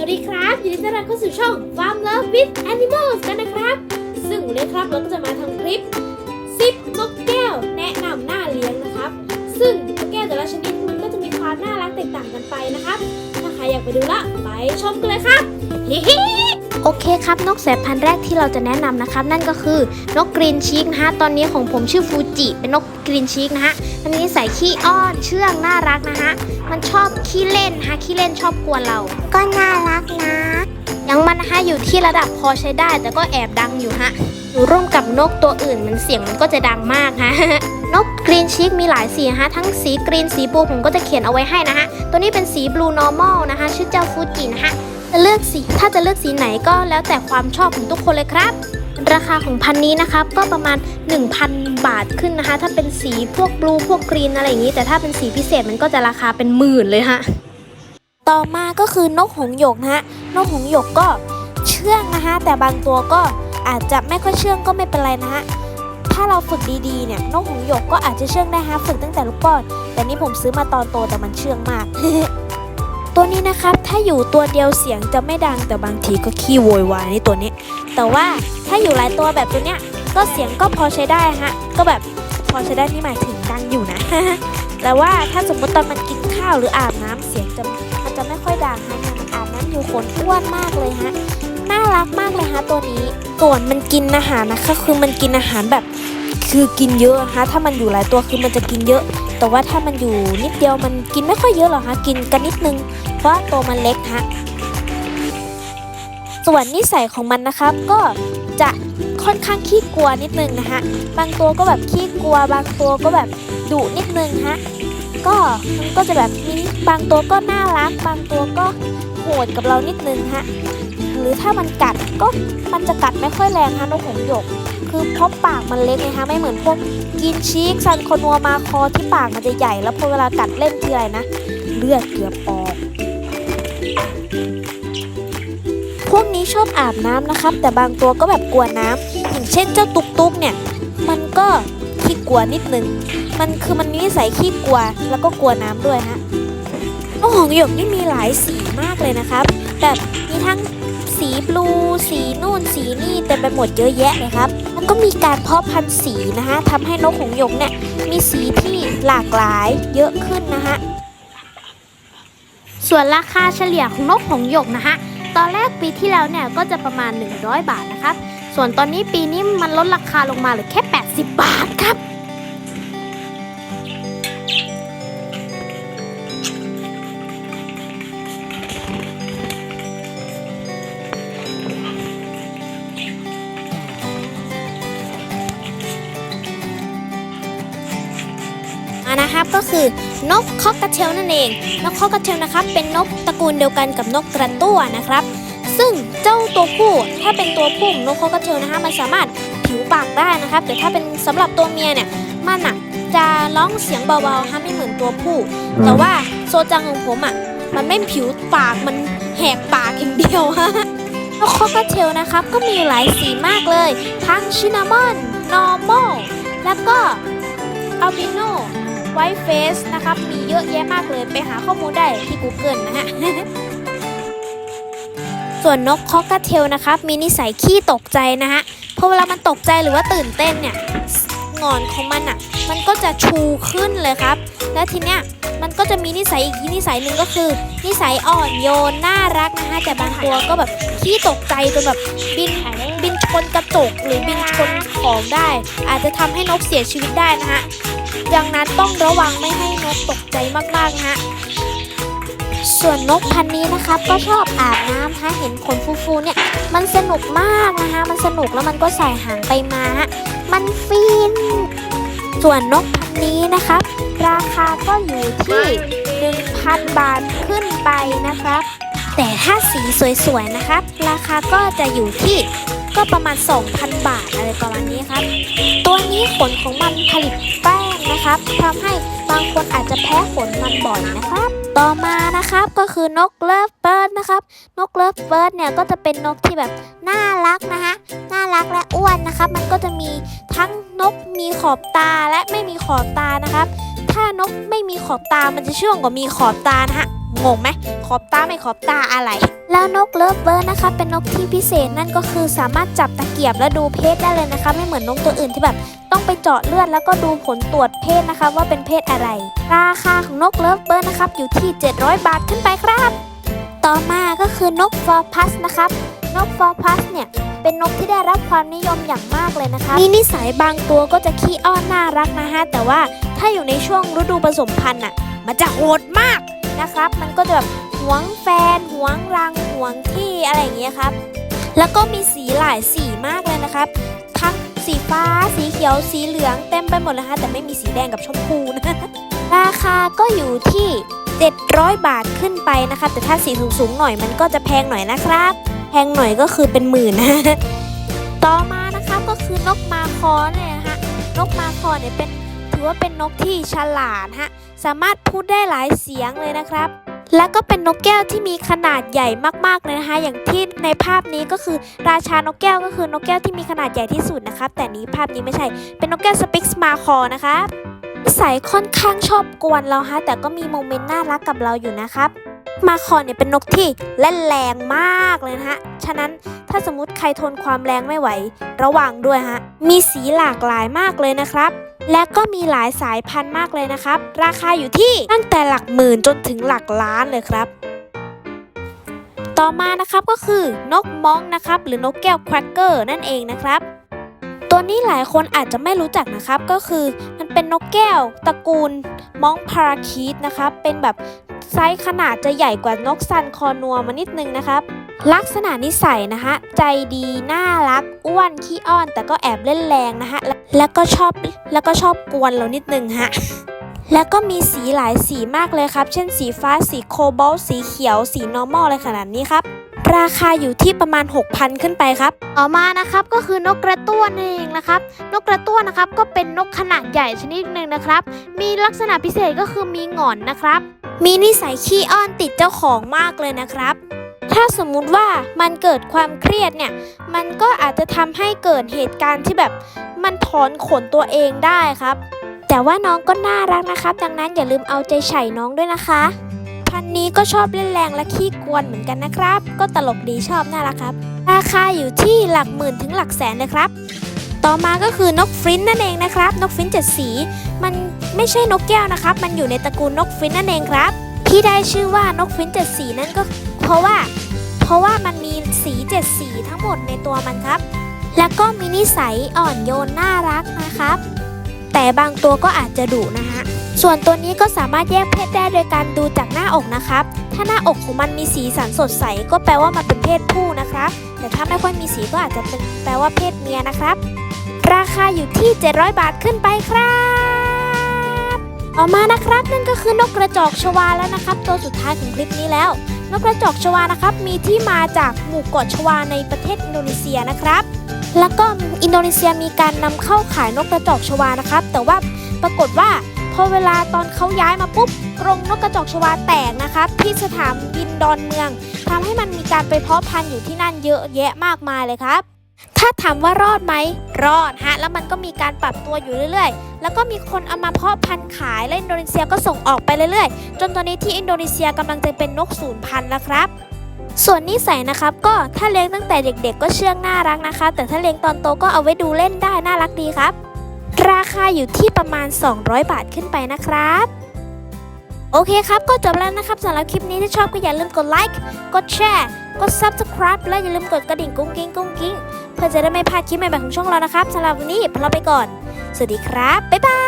วัสดีครับยินดีต้อนรับเข้าสู่ช่อง Farm Love with Animals กันนะครับ ซึ่งวันนี้ครับเราก็จะมาทำคลิป 10นกแก้วแนะนำหน้าเลี้ยงนะครับ ซึ่งนกแก้วแต่ละชนิดมันก็จะมีความน่ารักแตกต่างกันไปนะครับ ถ้าใครอยากไปดูละไปชมกันเลยครับฮิฮิ โอเคครับ นกสายพันธุ์แรกที่เราจะแนะนำนะครับ นั่นก็คือนกกรีนชีกนะฮะ ตอนนี้ของผมชื่อฟูจิ เป็นนกกรีนชีกนะฮะ มันนิสัยขี้อ้อน เชื่อง น่ารักนะฮะ มันชอบขี้เล่นฮะ ขี้เล่นชอบกวนเรา ก็น่ารักนะยังมันนะฮะอยู่ที่ระดับพอใช้ได้ แต่ก็แอบดังอยู่ฮะอยู่ร่วมกับนกตัวอื่นมันเสียงมันก็จะดังมากฮะนกกรีนชีกมีหลายสีฮะทั้งสีกรีนสีบลูผมก็จะเขียนเอาไว้ให้นะฮะตัวนี้เป็นสีบลูนอร์มอลนะคะชื่อเจ้าฟูจินะฮะจะ เลือกสีถ้าจะเลือกสีไหนก็แล้วแต่ความชอบของทุกคนเลยครับ ราคาของพันนี้นะครับก็ประมาณ 1,000 บาทขึ้นนะคะ ถ้าเป็นสีพวกบลูพวกกรีนอะไรอย่างนี้ แต่ถ้าเป็นสีพิเศษมันก็จะราคาเป็นหมื่นเลยฮะต่อมาก็คือนกหงหยกนะฮะนกหงหยกก็เชื่องนะคะแต่บางตัวก็อาจจะไม่ค่อยเชื่องก็ไม่เป็นไรนะฮะถ้าเราฝึกดีๆเนี่ยนกหงหยกก็อาจจะเชื่องได้ฮะฝึกตั้งแต่ลูกป้อน แต่นี่ผมซื้อมาตอนโตแต่มันเชื่องมาก ตัวนี้นะครับถ้าอยู่ตัวเดียวเสียงจะไม่ดังแต่บางทีก็ขี้โวยวายในตัวนี้ แต่ว่าถ้าอยู่หลายตัวแบบตัวเนี้ยก็เสียงก็พอใช้ได้ฮะก็แบบพอใช้ได้นี่หมายถึงดังอยู่นะ แต่ว่าถ้าสมมติตอนมันกินข้าวหรืออาบน้ำเสียงจะมันจะไม่ค่อยดังฮะเนี่ยมันอาบน้ำอยู่ขนอ้วนมากเลยฮะน่ารักมากเลยฮะตัวนี้ส่วนมันกินอาหารนะคะคือมันกินอาหารแบบคือกินเยอะฮะถ้ามันอยู่หลายตัวคือมันจะกินเยอะ แต่ว่าถ้ามันอยู่นิดเดียวมันกินไม่ค่อยเยอะหรอกฮะกินกันนิดนึง เพราะตัวมันเล็กฮะส่วนนิสัยของมันนะครับก็จะค่อนข้างขี้กลัวนิดนึงนะฮะบางตัวก็แบบขี้กลัว บางตัวก็แบบดุนิดนึงฮะก็มันก็จะแบบมีบางตัวก็น่ารัก บางตัวก็โหดกับเรานิดนึงฮะ หรือถ้ามันกัดก็มันจะกัดไม่ค่อยแรงฮะนกหงส์หยก คือเพราะปากมันเล็กไงฮะไม่เหมือนพวกกินชีกซันคนัวมาคอที่ปากมันจะใหญ่ แล้วพอเวลากัดเล่นทีไรนะเลือดเกือบออกพวกนี้ชอบอาบน้ำนะครับ แต่บางตัวก็แบบกลัวน้ำอย่างเช่นเจ้าตุกตุกเนี่ย มันก็ขี้กลัวนิดนึง มันคือมันนิสัยขี้กลัวแล้วก็กลัวน้ำด้วยฮะนกหงส์หยกนี่มีหลายสีมากเลยนะครับ แบบมีทั้ง สีบลู สีนู่นสีนี่เต็มไปหมดเยอะแยะเลยครับแล้วก็มีการเพาะพันธุ์สีนะฮะทำให้นกหงหยกเนี่ยมีสีที่หลากหลายเยอะขึ้นนะฮะส่วนราคาเฉลี่ยของนกหงหยกนะฮะตอนแรกปีที่แล้วเนี่ยก็จะประมาณ 100 บาทนะครับ ส่วนตอนนี้ปีนี้มันลดราคาลงมาเหลือแค่ 80 บาทครับ นะครับก็คือนกคอกกระเชลนั่นเอง นกคอกกระเชลนะครับ เป็นนกตระกูลเดียวกันกับนกกระตั้วนะครับ ซึ่งเจ้าตัวผู้ถ้าเป็นตัวผู้ของนกคอกกระเชลนะคะมันสามารถผิวปากได้นะครับแต่ถ้าเป็นสำหรับตัวเมียเนี่ยมันอะจะร้องเสียงเบาๆฮะไม่เหมือนตัวผู้ แต่ว่าโซจังของผมอะมันไม่ผิวปากมันแหกปากอย่างเดียวฮะนกคอกกระเชลนะครับก็มีหลายสีมากเลยทั้งชินามอนนอร์มอลแล้วก็อัลบิโน ไวท์เฟสนะครับ มีเยอะแยะมากเลยไปหาข้อมูลได้ที่ Google นะฮะ ส่วนนกคอกเทลนะครับ มีนิสัยขี้ตกใจนะฮะพอเวลามันตกใจหรือว่าตื่นเต้นเนี่ยงอนของมันอะ มันก็จะชูขึ้นเลยครับ และทีเนี้ยมันก็จะมีนิสัยอีกนิสัยหนึ่งก็คือ นิสัยอ่อนโยนน่ารักนะฮะแต่บางตัวก็แบบขี้ตกใจจนแบบบินบินชนกระจกหรือบินชนของได้ อาจจะทำให้นกเสียชีวิตได้นะฮะดังนั้นต้องระวังไม่ให้นกตกใจมากๆนะฮะส่วนนกพันนี้นะครับก็ชอบอาบน้ำฮะเห็นขนฟูๆเนี่ย มันสนุกมากนะคะมันสนุกแล้วมันก็ใส่หางไปมาฮะมันฟิน ส่วนนกพันธุ์นี้นะครับราคาก็อยู่ที่ 1,000 บาทขึ้นไปนะครับ แต่ถ้าสีสวยๆนะครับ ราคาก็จะอยู่ที่ก็ประมาณ 2,000 บาทอะไรประมาณนี้ครับ ตัวนี้ขนของมันผลิตแป้งนะครับทำให้บางคนอาจจะแพ้ขนมันบ่อยนะครับ ต่อมานะครับก็คือนกเลิฟเบิร์ดนะครับ นกเลิฟเบิร์ดเนี่ยก็จะเป็นนกที่แบบน่ารักนะคะน่ารักและอ้วนนะครับ มันก็จะมีทั้งนกมีขอบตาและไม่มีขอบตานะครับ ถ้านกไม่มีขอบตามันจะเชื่องกว่ามีขอบตานะฮะ งงไหมขอบตาไม่ขอบตาอะไร แล้วนกเลิฟเบิร์ดนะคะ เป็นนกที่พิเศษนั่นก็คือสามารถจับตะเกียบและดูเพศได้เลยนะคะ ไม่เหมือนนกตัวอื่นที่แบบ ต้องไปเจาะเลือดแล้วก็ดูผลตรวจเพศนะคะ ว่าเป็นเพศอะไร ราคาของนกเลิฟเบิร์ดนะครับอยู่ที่ 700 บาทขึ้นไปครับ ต่อมาก็คือนกฟอร์พัสนะครับนกฟอร์พัสเนี่ยเป็นนกที่ได้รับความนิยมอย่างมากเลยนะคะมีนิสัยบางตัวก็จะขี้อ้อนน่ารักนะฮะแต่ว่าถ้าอยู่ในช่วงฤดูผสมพันธุ์อะ มันจะโหดมาก นะครับ มันก็จะแบบหวงแฟนหวงรังหวงที่อะไรอย่างเงี้ยครับ แล้วก็มีสีหลายสีมากเลยนะครับ ทั้งสีฟ้า สีเขียว สีเหลืองเต็มไปหมดเลยฮะแต่ไม่มีสีแดงกับชมพูนะราคาก็อยู่ที่ 700 บาทขึ้นไปนะคะแต่ถ้าสีสูงๆหน่อยมันก็จะแพงหน่อยนะครับ แพงหน่อยก็คือเป็นหมื่นนะต่อมานะคะก็คือนกมาคอเนี่ยนะฮะนกมาคอเนี่ยเป็น ถือว่าเป็นนกที่ฉลาดฮะ สามารถพูดได้หลายเสียงเลยนะครับ แล้วก็เป็นนกแก้วที่มีขนาดใหญ่มากๆเลยนะคะ อย่างที่ในภาพนี้ก็คือราชานกแก้วก็คือนกแก้วที่มีขนาดใหญ่ที่สุดนะครับ แต่นี้ภาพนี้ไม่ใช่ เป็นนกแก้วสปิกส์มาคอนะคะนิสัยค่อนข้างชอบกวนเราฮะ แต่ก็มีโมเมนต์น่ารักกับเราอยู่นะครับมาคอเนี่ยเป็นนกที่เล่นแรงมากเลยนะฮะ ฉะนั้นถ้าสมมติใครทนความแรงไม่ไหว ระวังด้วยฮะ มีสีหลากหลายมากเลยนะครับ และก็มีหลายสายพันธุ์มากเลยนะครับ ราคาอยู่ที่ตั้งแต่หลักหมื่นจนถึงหลักล้านเลยครับ ต่อมานะครับก็คือนกมองนะครับ หรือนกแก้วแครกเกอร์นั่นเองนะครับ ตัวนี้หลายคนอาจจะไม่รู้จักนะครับ ก็คือมันเป็นนกแก้วตระกูลมองพาราคีตนะครับ เป็นแบบไซส์ขนาดจะใหญ่กว่านกซันคอนัวมานิดนึงนะครับ ลักษณะนิสัยนะคะใจดีน่ารักอ้วนขี้อ้อน แต่ก็แอบเล่นแรงนะฮะและแล้วก็ชอบแล้วก็ชอบกวนเรานิดนึงฮะแล้วก็มีสีหลายสีมากเลยครับ เช่นสีฟ้าสีโคบอลต์สีเขียว สีนอร์มอลอะไรขนาดนี้ครับ ราคาอยู่ที่ประมาณ 6,000 ขึ้นไปครับ ต่อมานะครับก็คือนกกระตั้วนั่นเองนะครับ นกกระตั้วนะครับก็เป็นนกขนาดใหญ่ชนิดหนึ่งนะครับ มีลักษณะพิเศษก็คือมีหงอนนะครับ มีนิสัยขี้อ้อนติดเจ้าของมากเลยนะครับ ถ้าสมมุติว่ามันเกิดความเครียดเนี่ย มันก็อาจจะทำให้เกิดเหตุการณ์ที่แบบมันถอนขนตัวเองได้ครับ แต่ว่าน้องก็น่ารักนะครับ ดังนั้นอย่าลืมเอาใจใส่น้องด้วยนะคะ พันนี้ก็ชอบเล่นแรงและขี้กวนเหมือนกันนะครับ ก็ตลกดีชอบน่ารักครับ ราคาอยู่ที่หลักหมื่นถึงหลักแสนเลยครับ ต่อมาก็คือนกฟรินช์นั่นเองนะครับ นกฟรินช์เจ็ดสี มันไม่ใช่นกแก้วนะครับ มันอยู่ในตระกูลนกฟรินช์นั่นเองครับ ที่ได้ชื่อว่านกฟรินช์เจ็ดสีนั่นก็เพราะว่า ราะว่ามันมีสีเจ็ดสีทั้งหมดในตัวมันครับ แล้วก็มีนิสัยอ่อนโยนน่ารักนะครับ แต่บางตัวก็อาจจะดุนะฮะ ส่วนตัวนี้ก็สามารถแยกเพศได้โดยการดูจากหน้าอกนะครับ ถ้าหน้าอกของมันมีสีสันสดใสก็แปลว่ามันเป็นเพศผู้นะครับ แต่ถ้าไม่ค่อยมีสีก็อาจจะเป็นแปลว่าเพศเมียนะครับ ราคาอยู่ที่ 700 บาทขึ้นไปครับต่อมานะครับนั่นก็คือนกกระจอกชวาแล้วนะครับ ตัวสุดท้ายของคลิปนี้แล้ว นกกระจอกชวานะครับ มีที่มาจากหมู่เกาะชวาในประเทศอินโดนีเซียนะครับ แล้วก็อินโดนีเซียมีการนำเข้าขายนกกระจอกชวานะครับ แต่ว่าปรากฏว่าพอเวลาตอนเขาย้ายมาปุ๊บกรงนกกระจอกชวาแตกนะครับ ที่สถานบินดอนเมืองทำให้มันมีการไปเพาะพันธุ์อยู่ที่นั่นเยอะแยะมากมายเลยครับ ถ้าถามว่ารอดไหม รอดฮะ แล้วมันก็มีการปรับตัวอยู่เรื่อยๆ แล้วก็มีคนเอามาเพาะพันธุ์ขาย และอินโดนีเซียก็ส่งออกไปเรื่อยๆ จนตอนนี้ที่อินโดนีเซียกำลังจะเป็นนกสูญพันธุ์แล้วครับ ส่วนนิสัยนะครับ ก็ถ้าเลี้ยงตั้งแต่เด็กๆ ก็เชื่องน่ารักนะคะ แต่ถ้าเลี้ยงตอนโตก็เอาไว้ดูเล่นได้น่ารักดีครับ ราคาอยู่ที่ประมาณ 200 บาทขึ้นไปนะครับโอเคครับ ก็จบแล้วนะครับสำหรับคลิปนี้ถ้าชอบก็อย่าลืมกดไลค์ กดแชร์ กด subscribe และอย่าลืมกดกระดิ่งกุ้งกิ้งกุ้งกิ้ง เพื่อจะได้ไม่พลาดคลิปใหม่ๆของช่องเรานะครับสำหรับวันนี้พวกเราไปก่อน สวัสดีครับ บ๊ายบาย